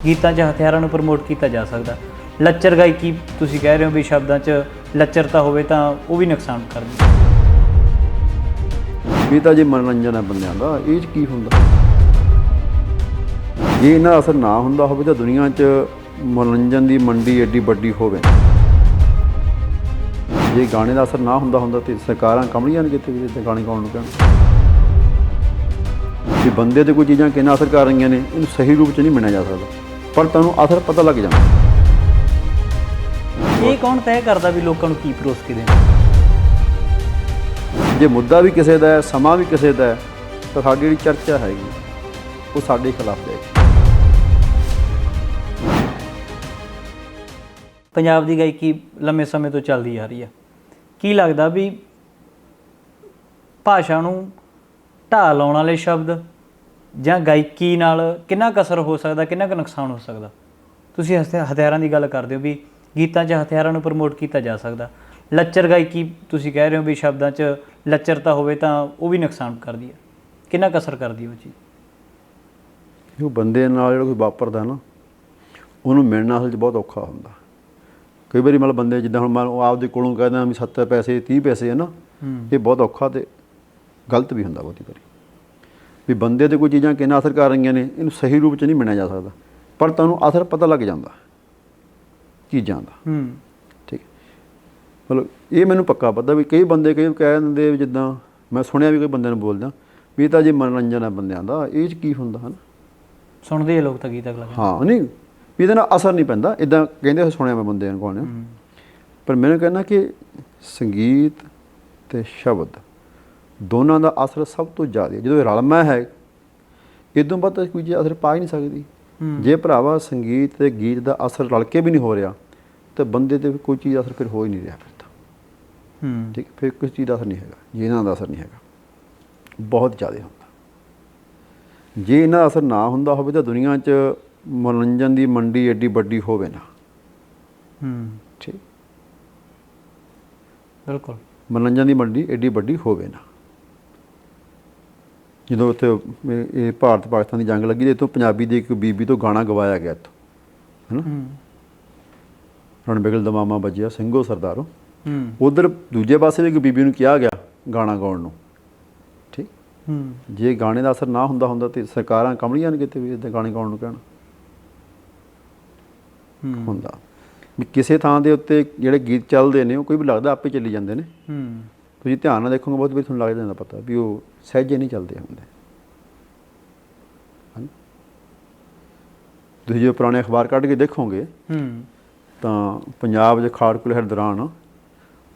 ਗੀਤਾਂ 'ਚ ਹਥਿਆਰਾਂ ਨੂੰ ਪ੍ਰਮੋਟ ਕੀਤਾ ਜਾ ਸਕਦਾ। ਲੱਚਰ ਗਾਇਕੀ ਤੁਸੀਂ ਕਹਿ ਰਹੇ ਹੋ ਵੀ ਸ਼ਬਦਾਂ 'ਚ ਲੱਚਰਤਾ ਹੋਵੇ ਤਾਂ ਉਹ ਵੀ ਨੁਕਸਾਨ ਕਰਦੀ ਹੈ ਇਹ ਤਾਂ ਜੇ ਮਨੋਰੰਜਨ ਹੈ ਬੰਦਿਆਂ ਦਾ, ਇਹ 'ਚ ਕੀ ਹੁੰਦਾ? ਜੇ ਇਹਨਾਂ ਦਾ ਅਸਰ ਨਾ ਹੁੰਦਾ ਹੋਵੇ ਤਾਂ ਦੁਨੀਆ 'ਚ ਮਨੋਰੰਜਨ ਦੀ ਮੰਡੀ ਐਡੀ ਵੱਡੀ ਹੋਵੇ। ਜੇ ਗਾਣੇ ਦਾ ਅਸਰ ਨਾ ਹੁੰਦਾ ਹੁੰਦਾ ਤੇ ਸਰਕਾਰਾਂ ਕਮਲੀਆਂ ਨੇ ਕਿਤੇ ਗਾਣੇ ਗਾਉਣ ਨੂੰ ਕਹਿਣ। ਜੇ ਬੰਦੇ ਤੇ ਕੋਈ ਚੀਜ਼ਾਂ ਕਿੰਨਾ ਅਸਰ ਕਰ ਰਹੀਆਂ ਨੇ, ਇਹਨੂੰ ਸਹੀ ਰੂਪ 'ਚ ਨਹੀਂ ਮੰਨਿਆ ਜਾ ਸਕਦਾ। ਪਰ ਤੁਹਾਨੂੰ ਅਸਰ ਪਤਾ ਲੱਗ ਜਾਂਦਾ ਇਹ ਕੌਣ ਤੈਅ ਕਰਦਾ ਵੀ ਲੋਕਾਂ ਨੂੰ ਕੀ ਪਰੋਸ ਕੇ ਦੇਣਾ? ਜੇ ਮੁੱਦਾ ਵੀ ਕਿਸੇ ਦਾ ਹੈ ਸਮਾਂ ਵੀ ਕਿਸੇ ਦਾ ਹੈ ਤਾਂ ਸਾਡੀ ਜਿਹੜੀ ਚਰਚਾ ਹੈਗੀ ਉਹ ਸਾਡੇ ਖਿਲਾਫ ਜਾਏਗੀ ਪੰਜਾਬ ਦੀ ਗਾਇਕੀ ਲੰਮੇ ਸਮੇਂ ਤੋਂ ਚੱਲਦੀ ਆ ਰਹੀ ਹੈ ਕੀ ਲੱਗਦਾ ਵੀ ਭਾਸ਼ਾ ਨੂੰ ਢਾਹ ਲਾਉਣ ਵਾਲੇ ਸ਼ਬਦ ਜਾਂ ਗਾਇਕੀ ਨਾਲ ਕਿੰਨਾ ਕੁ ਅਸਰ ਹੋ ਸਕਦਾ ਕਿੰਨਾ ਕੁ ਨੁਕਸਾਨ ਹੋ ਸਕਦਾ? ਤੁਸੀਂ ਹਥਿ- ਹਥਿਆਰਾਂ ਦੀ ਗੱਲ ਕਰਦੇ ਹੋ ਵੀ ਗੀਤਾਂ 'ਚ ਹਥਿਆਰਾਂ ਨੂੰ ਪ੍ਰਮੋਟ ਕੀਤਾ ਜਾ ਸਕਦਾ। ਲੱਚਰ ਗਾਇਕੀ ਤੁਸੀਂ ਕਹਿ ਰਹੇ ਹੋ ਵੀ ਸ਼ਬਦਾਂ 'ਚ ਲੱਚਰਤਾ ਹੋਵੇ ਤਾਂ ਉਹ ਵੀ ਨੁਕਸਾਨ ਕਰਦੀ ਹੈ। ਕਿੰਨਾ ਕੁ ਅਸਰ ਕਰਦੀ ਉਹ ਚੀਜ਼? ਉਹ ਬੰਦੇ ਨਾਲ ਜਿਹੜਾ ਕੋਈ ਵਾਪਰਦਾ ਨਾ ਉਹਨੂੰ ਮਿਲਣਾ ਅਸਲ 'ਚ ਬਹੁਤ ਔਖਾ ਹੁੰਦਾ। ਕਈ ਵਾਰੀ ਮਤਲਬ ਬੰਦੇ ਜਿੱਦਾਂ ਹੁਣ ਲਓ ਆਪਦੇ ਕੋਲੋਂ ਕਹਿੰਦਾ ਵੀ 70 ਪੈਸੇ 30 ਪੈਸੇ ਹੈ ਨਾ ਇਹ ਬਹੁਤ ਔਖਾ ਤੇ ਗਲਤ ਵੀ ਹੁੰਦਾ ਬਹੁਤੀ ਵਾਰੀ। ਵੀ ਬੰਦੇ ਤੇ ਕੋਈ ਚੀਜ਼ਾਂ ਕਿੰਨਾ ਅਸਰ ਕਰ ਰਹੀਆਂ ਨੇ ਇਹਨੂੰ ਸਹੀ ਰੂਪ 'ਚ ਨਹੀਂ ਮੰਨਿਆ ਜਾ ਸਕਦਾ। ਪਰ ਤੁਹਾਨੂੰ ਅਸਰ ਪਤਾ ਲੱਗ ਜਾਂਦਾ ਚੀਜ਼ਾਂ ਦਾ। ਹੂੰ। ਠੀਕ। ਮਤਲਬ ਇਹ ਮੈਨੂੰ ਪੱਕਾ ਪਤਾ ਵੀ ਕਈ ਬੰਦੇ ਕਈ ਕਹਿ ਦਿੰਦੇ ਜਿੱਦਾਂ ਮੈਂ ਸੁਣਿਆ ਵੀ ਕੋਈ ਬੰਦੇ ਨੂੰ ਬੋਲਦਾ ਵੀ ਇਹ ਤਾਂ ਜੇ ਮਨੋਰੰਜਨ ਹੈ ਬੰਦਿਆਂ ਦਾ ਇਹ 'ਚ ਕੀ ਹੁੰਦਾ ਹਨ? ਸੁਣਦੇ ਆ ਲੋਕ ਤਾਂ ਗੀਤ ਅਗਲਾ ਹਾਂ ਨਹੀਂ ਵੀ ਇਹਦੇ ਨਾਲ ਅਸਰ ਨਹੀਂ ਪੈਂਦਾ ਇਦਾਂ ਕਹਿੰਦੇ ਸੁਣਿਆ ਮੈਂ ਬੰਦਿਆਂ ਨੂੰ ਕੋਲ ਪਰ ਮੈਨੂੰ ਕਹਿੰਦਾ ਕਿ ਸੰਗੀਤ ਤੇ ਸ਼ਬਦ ਦੋਨਾਂ ਦਾ ਅਸਰ ਸਭ ਤੋਂ ਜ਼ਿਆਦਾ ਹੈ। ਜਦੋਂ ਰਲਮਾ ਹੈ ਇਦੋਂ ਬਾਅਦ ਕੋਈ ਚੀਜ਼ ਅਸਰ ਪਾ ਹੀ ਨਹੀਂ ਸਕਦੀ। ਜੇ ਭਰਾਵਾ ਸੰਗੀਤ ਤੇ ਗੀਤ ਦਾ ਅਸਰ ਰਲ ਕੇ ਵੀ ਨਹੀਂ ਹੋ ਰਿਹਾ ਤੇ ਬੰਦੇ ਤੇ ਕੋਈ ਚੀਜ਼ ਅਸਰ ਫਿਰ ਹੋ ਹੀ ਨਹੀਂ ਰਿਹਾ ਫਿਰ ਤਾਂ। ਹੂੰ। ਠੀਕ ਫਿਰ ਕਿਸੇ ਚੀਜ਼ ਦਾ ਅਸਰ ਨਹੀਂ ਹੈਗਾ ਜੇ ਇਹਨਾਂ ਦਾ ਅਸਰ ਨਹੀਂ ਹੈਗਾ। ਬਹੁਤ ਜ਼ਿਆਦਾ ਹੁੰਦਾ। ਜੇ ਇਹਨਾਂ ਦਾ ਅਸਰ ਨਾ ਹੁੰਦਾ ਹੋਵੇ ਤਾਂ ਦੁਨੀਆ 'ਚ ਮਨੋਰੰਜਨ ਦੀ ਮੰਡੀ ਐਡੀ ਵੱਡੀ ਹੋਵੇ ਨਾ। ਹੂੰ। ਠੀਕ। ਬਿਲਕੁਲ। ਮਨੋਰੰਜਨ ਦੀ ਮੰਡੀ ਐਡੀ ਵੱਡੀ ਹੋਵੇ ਨਾ। ਜਦੋਂ ਉੱਥੇ ਇਹ ਭਾਰਤ ਪਾਕਿਸਤਾਨ ਦੀ ਜੰਗ ਲੱਗੀ ਤੇ ਇੱਥੋਂ ਪੰਜਾਬੀ ਦੀ ਇੱਕ ਬੀਬੀ ਤੋਂ ਗਾਣਾ ਗਵਾਇਆ ਗਿਆ ਇੱਥੋਂ ਹਨਾ? ਹੂੰ। ਰਣ ਬਿਗਲ ਦਮਾਮਾ ਵੱਜਿਆ ਸਿੰਘੋ ਸਰਦਾਰੋ। ਹੂੰ। ਉਧਰ ਦੂਜੇ ਪਾਸੇ ਵੀ ਇੱਕ ਬੀਬੀ ਨੂੰ ਕਿਹਾ ਗਿਆ ਗਾਣਾ ਗਾਉਣ ਨੂੰ। ਠੀਕ? ਹੂੰ। ਜੇ ਗਾਣੇ ਦਾ ਅਸਰ ਨਾ ਹੁੰਦਾ ਹੁੰਦਾ ਤੇ ਸਰਕਾਰਾਂ ਕਮਲੀਆਂ ਨੇ ਕਿਤੇ ਵੀ ਇਦਾਂ ਗਾਣੇ ਗਾਉਣ ਨੂੰ ਕਹਿਣ। ਹੂੰ। ਹੁੰਦਾ। ਵੀ ਕਿਸੇ ਥਾਂ ਦੇ ਉੱਤੇ ਜਿਹੜੇ ਗੀਤ ਚੱਲਦੇ ਨੇ ਉਹ ਕੋਈ ਵੀ ਲੱਗਦਾ ਆਪੇ ਚੱਲੀ ਜਾਂਦੇ ਨੇ। ਤੁਸੀਂ ਧਿਆਨ ਨਾਲ ਦੇਖੋਗੇ ਬਹੁਤ ਵੀ ਤੁਹਾਨੂੰ ਲੱਗ ਜਾਂਦਾ ਪਤਾ ਵੀ ਉਹ ਸਹਿਜੇ ਨਹੀਂ ਚੱਲਦੇ ਹੁੰਦੇ। ਤੁਸੀਂ ਜੇ ਪੁਰਾਣੇ ਅਖਬਾਰ ਕੱਢ ਕੇ ਦੇਖੋਗੇ ਹੂੰ। ਤਾਂ ਪੰਜਾਬ ਦੇ ਖਾੜਕੂ ਲਹਿਰ ਦੌਰਾਨ ਉਹ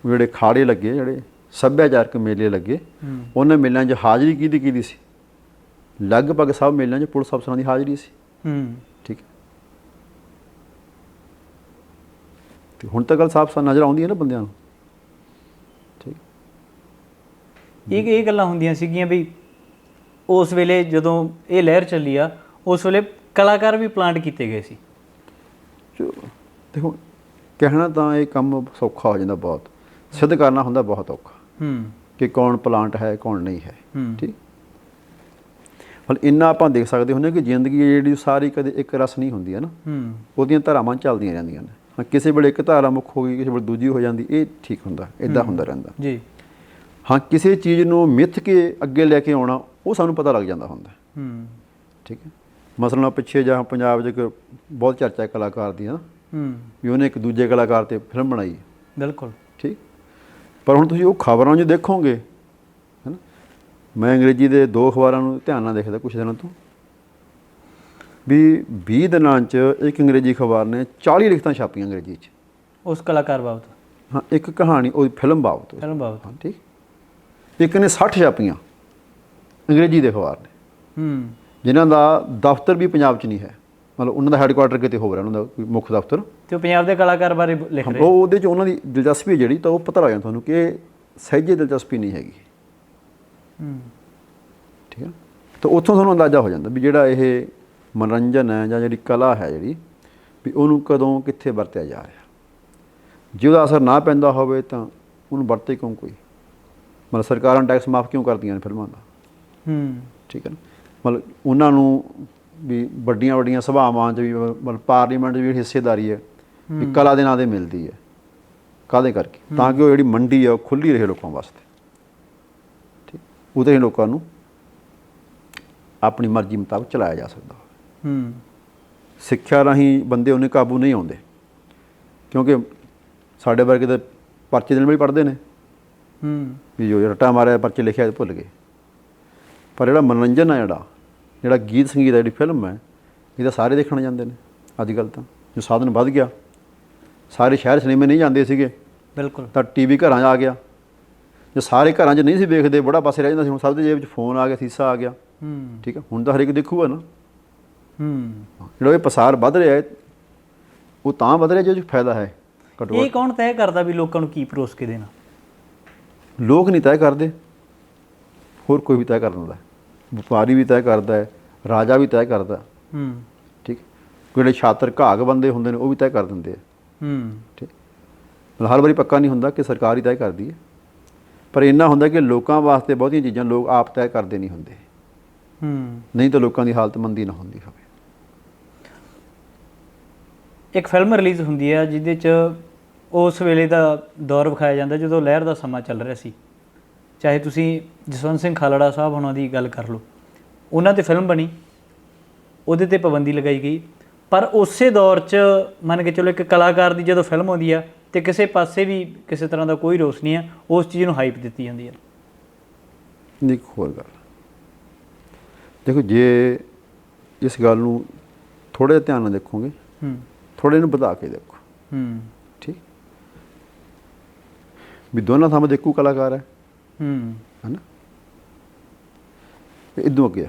ਜਿਹੜੇ ਖਾੜੇ ਲੱਗੇ ਜਿਹੜੇ ਸੱਭਿਆਚਾਰਕ ਮੇਲੇ ਲੱਗੇ ਉਹਨਾਂ ਮੇਲਿਆਂ 'ਚ ਹਾਜ਼ਰੀ ਕਿਹਦੀ ਕਿਹਦੀ ਸੀ? ਲਗਭਗ ਸਭ ਮੇਲਿਆਂ 'ਚ ਪੁਲਿਸ ਅਫਸਰਾਂ ਦੀ ਹਾਜ਼ਰੀ ਸੀ। ਹੂੰ। ਠੀਕ ਤੇ ਹੁਣ ਤਾਂ ਗੱਲ ਸਾਫ਼ ਸਾਫ਼ ਨਜ਼ਰ ਆਉਂਦੀ ਹੈ ਨਾ ਬੰਦਿਆਂ ਨੂੰ ਠੀਕ ਇਹ ਇਹ ਗੱਲਾਂ ਹੁੰਦੀਆਂ ਸੀਗੀਆਂ ਵੀ ਉਸ ਵੇਲੇ ਜਦੋਂ ਇਹ ਲਹਿਰ ਚੱਲੀ ਆ ਉਸ ਵੇਲੇ ਕਲਾਕਾਰ ਵੀ ਪਲਾਂਟ ਕੀਤੇ ਗਏ ਸੀ। ਦੇਖੋ ਕਹਿਣਾ ਤਾਂ ਇਹ ਕੰਮ ਸੌਖਾ ਹੋ ਜਾਂਦਾ ਬਹੁਤ। ਸਿੱਧ ਕਰਨਾ ਹੁੰਦਾ ਬਹੁਤ ਔਖਾ। ਹੂੰ। ਕਿ ਕੌਣ ਪਲਾਂਟ ਹੈ ਕੌਣ ਨਹੀਂ ਹੈ। ਠੀਕ? ਪਰ ਇੰਨਾ ਆਪਾਂ ਦੇਖ ਸਕਦੇ ਹੁੰਦੇ ਕਿ ਜ਼ਿੰਦਗੀ ਜਿਹੜੀ ਸਾਰੀ ਕਦੇ ਇੱਕ ਰਸ ਨਹੀਂ ਹੁੰਦੀ ਹੈ ਨਾ। ਹੂੰ। ਉਹਦੀਆਂ ਧਾਰਾਵਾਂ ਚੱਲਦੀਆਂ ਰਹਿੰਦੀਆਂ ਨੇ। ਕਿਸੇ ਵੇਲੇ ਇੱਕ ਧਾਰਾ ਮੁੱਖ ਹੋ ਗਈ ਕਿਸੇ ਵੇਲੇ ਦੂਜੀ ਹੋ ਜਾਂਦੀ ਇਹ ਠੀਕ ਹੁੰਦਾ ਇਦਾਂ ਹੁੰਦਾ ਰਹਿੰਦਾ। ਜੀ। ਹਾਂ ਕਿਸੇ ਚੀਜ਼ ਨੂੰ ਮਿੱਥ ਕੇ ਅੱਗੇ ਲੈ ਕੇ ਆਉਣਾ ਉਹ ਸਾਨੂੰ ਪਤਾ ਲੱਗ ਜਾਂਦਾ ਹੁੰਦਾ। ਹੂੰ। ਠੀਕ ਹੈ? ਮਸਲਨ ਆਹ ਪਿੱਛੇ ਜਾਂ ਪੰਜਾਬ 'ਚ ਬਹੁਤ ਚਰਚਾ ਹੈ ਕਲਾਕਾਰ ਦੀ ਹੈ। ਨਾ ਹੂੰ ਵੀ ਉਹਨੇ ਇੱਕ ਦੂਜੇ ਕਲਾਕਾਰ ਤੇ ਫਿਲਮ ਬਣਾਈ। ਬਿਲਕੁਲ। ਠੀਕ? ਪਰ ਹੁਣ ਤੁਸੀਂ ਉਹ ਖਬਰਾਂ 'ਚ ਦੇਖੋਗੇ ਹੈਨਾ ਮੈਂ ਅੰਗਰੇਜ਼ੀ ਦੇ ਦੋ ਅਖਬਾਰਾਂ ਨੂੰ ਧਿਆਨ ਨਾਲ ਦੇਖਦਾ ਕੁਝ ਦਿਨਾਂ ਤੋਂ। ਵੀ 20 ਦਿਨਾਂ 'ਚ ਇੱਕ ਅੰਗਰੇਜ਼ੀ ਅਖਬਾਰ ਨੇ 40 ਲਿਖਤਾਂ ਛਾਪੀਆਂ ਅੰਗਰੇਜ਼ੀ 'ਚ। ਉਸ ਕਲਾਕਾਰ ਬਾਬਤ? ਹਾਂ ਇੱਕ ਕਹਾਣੀ ਉਹ ਫਿਲਮ ਬਾਬਤ। ਫਿਲਮ ਬਾਬਤ। ਹਾਂ ਠੀਕ? ਇੱਕ ਨੇ 60 ਛਾਪੀਆਂ ਅੰਗਰੇਜ਼ੀ ਦੇ ਅਖਬਾਰ ਨੇ। ਹੂੰ। ਜਿਨ੍ਹਾਂ ਦਾ ਦਫ਼ਤਰ ਵੀ ਪੰਜਾਬ 'ਚ ਨਹੀਂ ਹੈ। ਮਤਲਬ ਉਹਨਾਂ ਦਾ ਹੈੱਡਕੁਆਟਰ ਕਿਤੇ ਹੋਰ ਹੈ ਉਹਨਾਂ ਦਾ ਮੁੱਖ ਦਫ਼ਤਰ। ਤੇ ਉਹ ਪੰਜਾਬ ਦੇ ਕਲਾਕਾਰ ਬਾਰੇ ਲਿਖ ਰਹੇ ਉਹ ਉਹਦੇ 'ਚ ਉਹਨਾਂ ਦੀ ਦਿਲਚਸਪੀ ਹੈ ਜਿਹੜੀ ਤਾਂ ਉਹ ਪਤਾ ਲੱਗ ਜਾਂਦਾ ਤੁਹਾਨੂੰ ਕਿ ਸਹਿਜੇ ਦਿਲਚਸਪੀ ਨਹੀਂ ਹੈਗੀ। ਹੂੰ। ਠੀਕ ਹੈ? ਤਾਂ ਉੱਥੋਂ ਤੁਹਾਨੂੰ ਅੰਦਾਜ਼ਾ ਹੋ ਜਾਂਦਾ ਵੀ ਜਿਹੜਾ ਇਹ ਮਨੋਰੰਜਨ ਹੈ ਜਾਂ ਜਿਹੜੀ ਕਲਾ ਹੈ ਜਿਹੜੀ ਵੀ ਉਹਨੂੰ ਕਦੋਂ ਕਿੱਥੇ ਵਰਤਿਆ ਜਾ ਰਿਹਾ। ਜੇ ਉਹਦਾ ਅਸਰ ਨਾ ਪੈਂਦਾ ਹੋਵੇ ਤਾਂ ਉਹਨੂੰ ਵਰਤੇ ਕਿਉਂ ਕੋਈ? ਮਤਲਬ ਸਰਕਾਰਾਂ ਟੈਕਸ ਮਾਫ ਕਿਉਂ ਕਰਦੀਆਂ ਨੇ ਫਿਲਮਾਂ ਦਾ? ਹੂੰ। ਠੀਕ ਹੈ ਨਾ? ਮਤਲਬ ਉਹਨਾਂ ਨੂੰ ਵੀ ਵੱਡੀਆਂ ਵੱਡੀਆਂ ਸਭਾਵਾਂ 'ਚ ਵੀ ਮਤਲਬ ਪਾਰਲੀਮੈਂਟ 'ਚ ਵੀ ਹਿੱਸੇਦਾਰੀ ਹੈ ਵੀ ਕਲਾ ਦੇ ਨਾਂ ਤੇ ਮਿਲਦੀ ਹੈ। ਕਾਹਦੇ ਕਰਕੇ? ਤਾਂ ਕਿ ਉਹ ਜਿਹੜੀ ਮੰਡੀ ਆ ਉਹ ਖੁੱਲੀ ਰਹੇ ਲੋਕਾਂ ਵਾਸਤੇ। ਠੀਕ? ਉਹਦੇ ਹੀ ਲੋਕਾਂ ਨੂੰ ਆਪਣੀ ਮਰਜ਼ੀ ਮੁਤਾਬਕ ਚਲਾਇਆ ਜਾ ਸਕਦਾ। ਹੂੰ। ਸਿੱਖਿਆ ਰਾਹੀਂ ਬੰਦੇ ਉਹਨੇ ਕਾਬੂ ਨਹੀਂ ਆਉਂਦੇ। ਕਿਉਂਕਿ ਸਾਡੇ ਵਰਗੇ ਤਾਂ ਪਰਚੇ ਦਿਨ ਵੀ ਪੜ੍ਹਦੇ ਨੇ। ਹੂੰ ਵੀ ਜੋ ਰੱਟਾ ਮਾਰਿਆ ਪਰਚੇ ਲਿਖਿਆ ਭੁੱਲ ਗਏ। ਪਰ ਜਿਹੜਾ ਮਨੋਰੰਜਨ ਆ ਜਿਹੜਾ ਜਿਹੜਾ ਗੀਤ ਸੰਗੀਤ ਆ ਜਿਹੜੀ ਫਿਲਮ ਹੈ ਇਹ ਤਾਂ ਸਾਰੇ ਦੇਖਣ ਜਾਂਦੇ ਨੇ ਅੱਜ ਕੱਲ ਤਾਂ। ਜੋ ਸਾਧਨ ਵੱਧ ਗਿਆ। ਸਾਰੇ ਸ਼ਹਿਰ ਸਿਨੇਮੇ ਨਹੀਂ ਜਾਂਦੇ ਸੀਗੇ। ਬਿਲਕੁਲ। ਤਾਂ ਟੀਵੀ ਘਰਾਂ 'ਚ ਆ ਗਿਆ। ਜੋ ਸਾਰੇ ਘਰਾਂ 'ਚ ਨਹੀਂ ਸੀ ਵੇਖਦੇ ਬੜਾ ਪਾਸੇ ਰਹਿ ਜਾਂਦਾ ਸੀ। ਹੁਣ ਸਭ ਦੇ ਜੇਬ 'ਚ ਫੋਨ ਆ ਗਿਆ ਸੀਸਾ ਆ ਗਿਆ। ਹੂੰ। ਠੀਕ ਹੈ ਹੁਣ ਤਾਂ ਹਰੇਕ ਦੇਖੂਗਾ ਨਾ। ਹੂੰ। ਜਿਹੜਾ ਇਹ ਪਸਾਰ ਵੱਧ ਰਿਹਾ ਹੈ ਉਹ ਤਾਂ ਵੱਧ ਰਿਹਾ ਜੇ ਫਾਇਦਾ ਹੈ। ਘੱਟੋ। ਇਹ ਕੌਣ ਤੈਅ ਕਰਦਾ ਵੀ ਲੋਕਾਂ ਨੂੰ ਕੀ ਪਰੋਸ ਕੇ ਦੇਣਾ? ਲੋਕ ਨਹੀਂ ਤੈਅ ਕਰਦੇ। ਹੋਰ ਕੋਈ ਵੀ ਤੈਅ ਕਰ ਦਿੰਦਾ। ਵਪਾਰੀ ਵੀ ਤੈਅ ਕਰਦਾ ਹੈ ਰਾਜਾ ਵੀ ਤੈਅ ਕਰਦਾ। ਹੈ, ਠੀਕ। ਜਿਹੜੇ ਛਾਤਰ ਘਾਗ ਬੰਦੇ ਹੁੰਦੇ ਨੇ ਉਹ ਵੀ ਤੈਅ ਕਰ ਦਿੰਦੇ ਆ। ਹੂੰ। ਠੀਕ ਮਤਲਬ ਹਰ ਵਾਰੀ ਪੱਕਾ ਨਹੀਂ ਹੁੰਦਾ ਕਿ ਸਰਕਾਰ ਹੀ ਤੈਅ ਕਰਦੀ ਹੈ। ਪਰ ਇੰਨਾ ਹੁੰਦਾ ਕਿ ਲੋਕਾਂ ਵਾਸਤੇ ਬਹੁਤੀਆਂ ਚੀਜ਼ਾਂ ਲੋਕ ਆਪ ਤੈਅ ਕਰਦੇ ਨਹੀਂ ਹੁੰਦੇ। ਹੂੰ। ਨਹੀਂ ਤਾਂ ਲੋਕਾਂ ਦੀ ਹਾਲਤ ਮੰਦੀ ਨਾ ਹੁੰਦੀ ਹੋਵੇ। ਇੱਕ ਫਿਲਮ ਰਿਲੀਜ਼ ਹੁੰਦੀ ਹੈ ਜਿਹਦੇ ਚ ਉਸ ਵੇਲੇ ਦਾ ਦੌਰ ਵਿਖਾਇਆ ਜਾਂਦਾ ਜਦੋਂ ਲਹਿਰ ਦਾ ਸਮਾਂ ਚੱਲ ਰਿਹਾ ਸੀ। ਚਾਹੇ ਤੁਸੀਂ ਜਸਵੰਤ ਸਿੰਘ ਖਾਲੜਾ ਸਾਹਿਬ ਉਹਨਾਂ ਦੀ ਗੱਲ ਕਰ ਲਓ। ਉਹਨਾਂ ਤੇ ਫਿਲਮ ਬਣੀ। ਉਹਦੇ ਤੇ ਪਾਬੰਦੀ ਲਗਾਈ ਗਈ। ਪਰ ਉਸੇ ਦੌਰ 'ਚ ਮੰਨ ਕੇ ਚਲੋ ਇੱਕ ਕਲਾਕਾਰ ਦੀ ਜਦੋਂ ਫਿਲਮ ਆਉਂਦੀ ਆ ਤੇ ਕਿਸੇ ਪਾਸੇ ਵੀ ਕਿਸੇ ਤਰ੍ਹਾਂ ਦਾ ਕੋਈ ਰੋਸ ਨਹੀਂ ਆ ਉਸ ਚੀਜ਼ ਨੂੰ ਹਾਈਪ ਦਿੱਤੀ ਜਾਂਦੀ ਹੈ ਨਹੀਂ ਇੱਕ ਹੋਰ ਗੱਲ। ਦੇਖੋ ਜੇ ਇਸ ਗੱਲ ਨੂੰ ਥੋੜੇ ਧਿਆਨ ਨਾਲ ਦੇਖੋਗੇ ਹੂੰ। ਥੋੜੇ ਨੂੰ ਵਧਾ ਕੇ ਦੇਖੋ। ਹੂੰ। ਵੀ ਦੋਨਾਂ ਥਾਵਾਂ ਦੇ ਇੱਕੋ ਕਲਾਕਾਰ ਹੈ। ਹੂੰ। ਹਨਾ? ਤੇ ਇਦੋਂ ਅੱਗੇ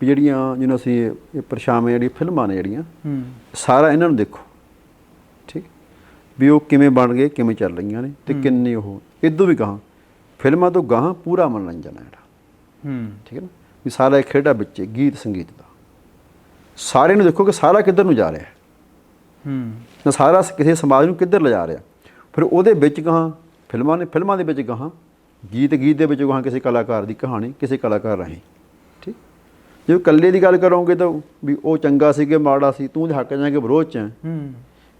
ਵੀ ਜਿਹੜੀਆਂ ਜਿਹਨੂੰ ਅਸੀਂ ਇਹ- ਪਰਛਾਵੇਂ ਜਿਹੜੀਆਂ ਫਿਲਮਾਂ ਨੇ ਜਿਹੜੀਆਂ ਹੂੰ। ਸਾਰਾ ਇਹਨਾਂ ਨੂੰ ਦੇਖੋ। ਠੀਕ? ਵੀ ਉਹ ਕਿਵੇਂ ਬਣ ਗਏ ਕਿਵੇਂ ਚੱਲ ਰਹੀਆਂ ਨੇ ਤੇ ਕਿੰਨੇ ਉਹ। ਇਦੋਂ ਵੀ ਗਾਹਾਂ ਫਿਲਮਾਂ ਤੋਂ ਗਾਹਾਂ ਪੂਰਾ ਮਨੋਰੰਜਨ ਹੈ ਜਿਹੜਾ। ਹੂੰ। ਠੀਕ ਹੈ ਨਾ? ਵੀ ਸਾਰਾ ਇੱਕ ਖੇਡਾ ਵਿੱਚ ਗੀਤ ਸੰਗੀਤ ਦਾ। ਸਾਰੇ ਨੂੰ ਦੇਖੋ ਕਿ ਸਾਰਾ ਕਿੱਧਰ ਨੂੰ ਜਾ ਰਿਹਾ ਹੈ। ਹੂੰ। ਤਾਂ ਸਾਰਾ ਕਿਸੇ ਸਮਾਜ ਨੂੰ ਕਿੱਧਰ ਲਿਜਾ ਰਿਹਾ। ਫਿਰ ਉਹਦੇ ਵਿੱਚ ਗਾਹਾਂ ਫਿਲਮਾਂ ਨੇ ਫਿਲਮਾਂ ਦੇ ਵਿੱਚ ਗਾਹਾਂ ਗੀਤ ਗੀਤ ਦੇ ਵਿੱਚ ਗਾਹਾਂ ਕਿਸੇ ਕਲਾਕਾਰ ਦੀ ਕਹਾਣੀ ਕਿਸੇ ਕਲਾਕਾਰ ਰਾਹੀਂ। ਠੀਕ। ਜੇ ਇਕੱਲੇ ਦੀ ਗੱਲ ਕਰੋਗੇ ਤਾਂ ਵੀ ਉਹ ਚੰਗਾ ਸੀ ਕਿ ਮਾੜਾ ਸੀ ਤੂੰ ਦੇ ਹੱਕ ਜਾਂ ਕਿ ਵਿਰੋਧ ਚ ਹੈ।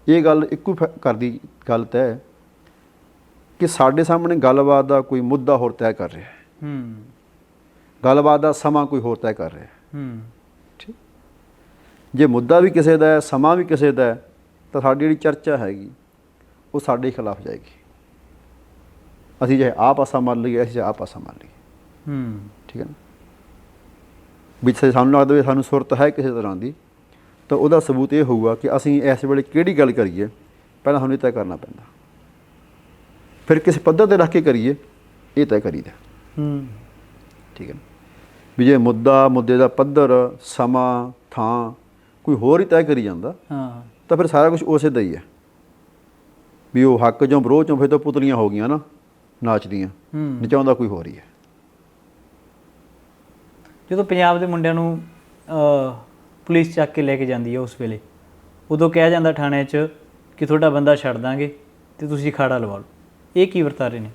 ਇਹ ਗੱਲ ਇੱਕੋ ਕਰਦੀ ਗੱਲ ਹੈ ਕਿ ਸਾਡੇ ਸਾਹਮਣੇ ਗੱਲਬਾਤ ਦਾ ਕੋਈ ਮੁੱਦਾ ਹੋਰ ਤੈਅ ਕਰ ਰਿਹਾ ਹੈ। ਹੂੰ। ਗੱਲਬਾਤ ਦਾ ਸਮਾਂ ਕੋਈ ਹੋਰ ਤੈਅ ਕਰ ਰਿਹਾ ਹੈ। ਹੂੰ। ਠੀਕ। ਜੇ ਮੁੱਦਾ ਵੀ ਕਿਸੇ ਦਾ ਹੈ ਸਮਾਂ ਵੀ ਕਿਸੇ ਦਾ ਹੈ ਤਾਂ ਸਾਡੀ ਜਿਹੜੀ ਚਰਚਾ ਹੈਗੀ ਉਹ ਸਾਡੇ ਖਿਲਾਫ ਜਾਏਗੀ। ਅਸੀਂ ਜੇ ਆਹ ਪਾਸਾ ਮੰਨ ਲਈਏ ਅਸੀਂ ਆਹ ਪਾਸਾ ਮੰਨ ਲਈਏ। ਹੂੰ। ਠੀਕ ਹੈ ਨਾ? ਵਿੱਚ ਸੇ ਸਾਨੂੰ ਲੱਗਦਾ ਵੀ ਸਾਨੂੰ ਸੁਰਤ ਹੈ ਕਿਸੇ ਤਰ੍ਹਾਂ ਦੀ ਤਾਂ ਉਹਦਾ ਸਬੂਤ ਇਹ ਹੋਊਗਾ ਕਿ ਅਸੀਂ ਇਸ ਵੇਲੇ ਕਿਹੜੀ ਗੱਲ ਕਰੀਏ ਪਹਿਲਾਂ ਸਾਨੂੰ ਇਹ ਤੈਅ ਕਰਨਾ ਪੈਂਦਾ। ਫਿਰ ਕਿਸੇ ਪੱਧਰ ਤੇ ਰੱਖ ਕੇ ਕਰੀਏ ਇਹ ਤੈਅ ਕਰੀਦਾ। ਹੂੰ। ਠੀਕ ਹੈ ਨਾ? ਵੀ ਜੇ ਮੁੱਦਾ ਮੁੱਦੇ ਦਾ ਪੱਧਰ ਸਮਾਂ ਥਾਂ ਕੋਈ ਹੋਰ ਹੀ ਤੈਅ ਕਰੀ ਜਾਂਦਾ ਹਾਂ। ਤਾਂ ਫਿਰ ਸਾਰਾ ਕੁਝ ਉਸੇ ਦਾ ਹੀ ਹੈ। ਵੀ ਉਹ ਹੱਕ ਚੋਂ ਵਿਰੋਧ ਚੋਂ ਫਿਰ ਤਾਂ ਪੁਤਲੀਆਂ ਹੋ ਗਈਆਂ ਨਾ। ਨਾਚਦੀਆਂ। ਨਚਾਉਂਦਾ ਕੋਈ ਹੋਰ ਹੀ ਹੈ। ਜਦੋਂ ਪੰਜਾਬ ਦੇ ਮੁੰਡਿਆਂ ਨੂੰ ਪੁਲਿਸ ਚੱਕ ਕੇ ਲੈ ਕੇ ਜਾਂਦੀ ਹੈ ਉਸ ਵੇਲੇ ਉਦੋਂ ਕਿਹਾ ਜਾਂਦਾ ਥਾਣੇ 'ਚ ਕਿ ਤੁਹਾਡਾ ਬੰਦਾ ਛੱਡ ਦਾਂਗੇ ਤੇ ਤੁਸੀਂ ਖਾੜਾ ਲਵਾ ਲਓ। ਇਹ ਕੀ ਵਰਤਾਰੇ ਨੇ?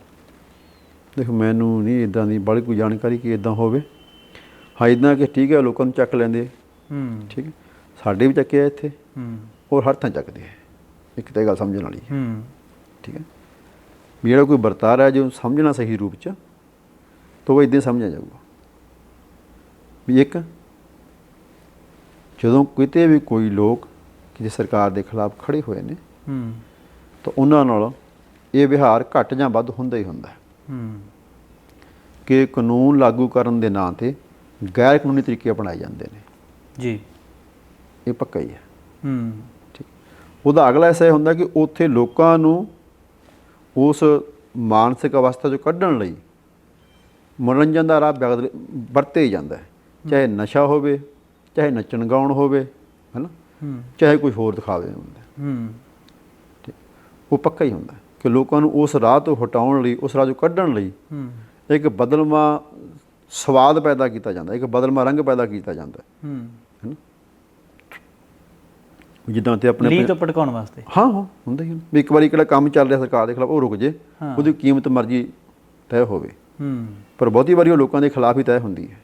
ਦੇਖੋ ਮੈਨੂੰ ਨਹੀਂ ਇਦਾਂ ਦੀ ਬੜੀ ਕੋਈ ਜਾਣਕਾਰੀ ਕਿ ਇਦਾਂ ਹੋਵੇ। ਹਾਂ ਇਦਾਂ ਕਿ ਠੀਕ ਹੈ ਲੋਕਾਂ ਨੂੰ ਚੱਕ ਲੈਂਦੇ ਹੂੰ। ਠੀਕ ਹੈ। ਸਾਡੇ ਵੀ ਚੱਕਿਆ ਇੱਥੇ। ਹੂੰ। ਔਰ ਹਰ ਥਾਂ ਚੱਕਦੇ ਹੈ ਇੱਕ ਤਾਂ ਗੱਲ ਸਮਝਣ ਵਾਲੀ ਹੈ। ਹੂੰ। ਠੀਕ ਹੈ। ਵੀ ਜਿਹੜਾ ਕੋਈ ਵਰਤਾਰਾ ਹੈ ਜੋ ਸਮਝਣਾ ਸਹੀ ਰੂਪ ਚ ਤਾਂ ਉਹ ਇਦਾਂ ਸਮਝਿਆ ਜਾਊਗਾ। ਵੀ ਇੱਕ ਜਦੋਂ ਕਿਤੇ ਵੀ ਕੋਈ ਲੋਕ ਕਿਸੇ ਸਰਕਾਰ ਦੇ ਖਿਲਾਫ ਖੜੇ ਹੋਏ ਨੇ ਹੂੰ। ਤਾਂ ਉਹਨਾਂ ਨਾਲ ਇਹ ਵਿਹਾਰ ਘੱਟ ਜਾਂ ਵੱਧ ਹੁੰਦਾ ਹੀ ਹੁੰਦਾ ਹੈ। ਹੂੰ। ਕਿ ਕਾਨੂੰਨ ਲਾਗੂ ਕਰਨ ਦੇ ਨਾਂ ਤੇ ਗੈਰ ਕਾਨੂੰਨੀ ਤਰੀਕੇ ਅਪਣਾਏ ਜਾਂਦੇ ਨੇ। ਜੀ। ਇਹ ਪੱਕਾ ਹੀ ਹੈ। ਹੂੰ। ਠੀਕ। ਉਹਦਾ ਅਗਲਾ ਐਸਾ ਹੁੰਦਾ ਕਿ ਉੱਥੇ ਲੋਕਾਂ ਨੂੰ ਉਸ ਮਾਨਸਿਕ ਅਵਸਥਾ ਚੋਂ ਕੱਢਣ ਲਈ ਮਨੋਰੰਜਨ ਦਾ ਰਾਹ ਵਰਤੇ ਹੀ ਜਾਂਦਾ ਹੈ। ਚਾਹੇ ਨਸ਼ਾ ਹੋਵੇ ਚਾਹੇ ਨੱਚਣ ਗਾਉਣ ਹੋਵੇ ਹੈਨਾ? ਹੂੰ। ਚਾਹੇ ਕੋਈ ਹੋਰ ਦਿਖਾਵੇ ਹੁੰਦਾ ਹੈ। ਉਹ ਪੱਕਾ ਹੀ ਹੁੰਦਾ ਕਿ ਲੋਕਾਂ ਨੂੰ ਉਸ ਰਾਹ ਤੋਂ ਹਟਾਉਣ ਲਈ ਉਸ ਰਾਹ ਚੋਂ ਕੱਢਣ ਲਈ ਹੂੰ। ਇੱਕ ਬਦਲਵਾਂ ਸਵਾਦ ਪੈਦਾ ਕੀਤਾ ਜਾਂਦਾ ਇੱਕ ਬਦਲਵਾਂ ਰੰਗ ਪੈਦਾ ਕੀਤਾ ਜਾਂਦਾ ਹੂੰ। ਜਿੱਦਾਂ ਤੇ ਆਪਣੇ ਲੀ ਤੋਂ ਭਟਕਾਉਣ ਵਾਸਤੇ। ਹਾਂ ਹਾਂ ਹੁੰਦਾ ਹੀ। ਵੀ ਇੱਕ ਵਾਰੀ ਕਿਹੜਾ ਕੰਮ ਚੱਲ ਰਿਹਾ ਸਰਕਾਰ ਦੇ ਖਿਲਾਫ ਉਹ ਰੁਕ ਜੇ। ਉਹਦੀ ਕੀਮਤ ਮਰਜ਼ੀ ਤੈਅ ਹੋਵੇ। ਹੂੰ। ਪਰ ਬਹੁਤੀ ਵਾਰੀ ਉਹ ਲੋਕਾਂ ਦੇ ਖਿਲਾਫ ਹੀ ਤੈਅ ਹੁੰਦੀ ਹੈ।